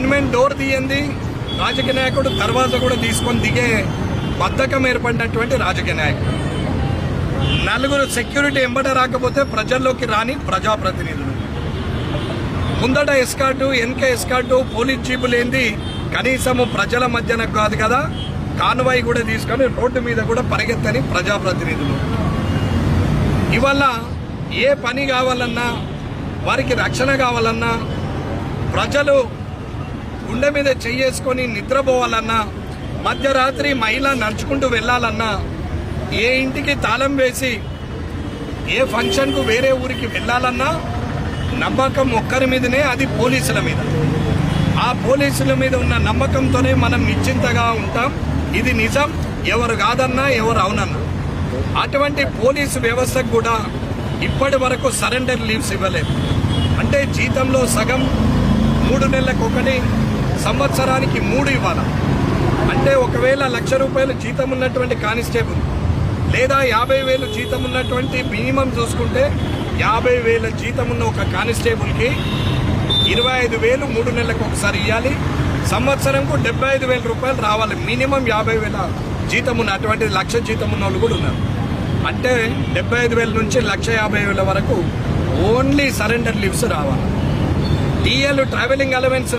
Gunmen door తీయండి. రాజకీయ నాయకుడు తర్వాత కూడా తీసుకొని దిగే బద్ధకం ఏర్పడినటువంటి రాజకీయ నాయకుడు. నలుగురు సెక్యూరిటీ ఎంబట రాకపోతే ప్రజల్లోకి రాని ప్రజాప్రతినిధులు. ముందట ఎస్కాటు ఎన్కే ఎస్కాటు పోలీస్ జీపులు ఏంది? కనీసము ప్రజల మధ్యన కాదు కదా. కాన్వాయ్ కూడా తీసుకొని రోడ్డు మీద కూడా పరిగెత్తని ప్రజాప్రతినిధులు. ఇవల్ల ఏ పని కావాలన్నా వారికి రక్షణ కావాలన్నా ప్రజలు గుండె మీద చెయ్యేసుకొని నిద్రపోవాలన్నా మధ్యరాత్రి మహిళ నడుచుకుంటూ వెళ్ళాలన్నా ఏ ఇంటికి తాళం వేసి ఏ ఫంక్షన్కు వేరే ఊరికి వెళ్ళాలన్నా నమ్మకం ఒక్కరి మీదనే అది పోలీసుల మీద. ఆ పోలీసుల మీద ఉన్న నమ్మకంతోనే మనం నిశ్చింతగా ఉంటాం. ఇది నిజం ఎవరు కాదన్నా ఎవరు అవునన్నా. అటువంటి పోలీసు వ్యవస్థకు కూడా ఇప్పటి వరకు సరెండర్ లీవ్స్ ఇవ్వలేదు. అంటే జీతంలో సగం మూడు నెలలకు ఒకటి సంవత్సరానికి మూడు ఇవ్వాలి? అంటే ఒకవేళ లక్ష రూపాయలు జీతం ఉన్నటువంటి కానిస్టేబుల్ లేదా యాభై వేలు జీతం ఉన్నటువంటి మినిమం చూసుకుంటే యాభై వేల జీతం ఉన్న ఒక కానిస్టేబుల్కి ఇరవై ఐదు వేలు మూడు నెలలకు ఒకసారి ఇవ్వాలి సంవత్సరంకు డెబ్బై ఐదు వేల రూపాయలు రావాలి. మినిమం యాభై వేల జీతం ఉన్న అటువంటి లక్ష జీతం ఉన్న వాళ్ళు కూడా ఉన్నారు. అంటే డెబ్బై ఐదు వేల నుంచి లక్ష యాభై వేల వరకు ఓన్లీ సరెండర్ లీవ్స్ రావాలి. TL travelling allowance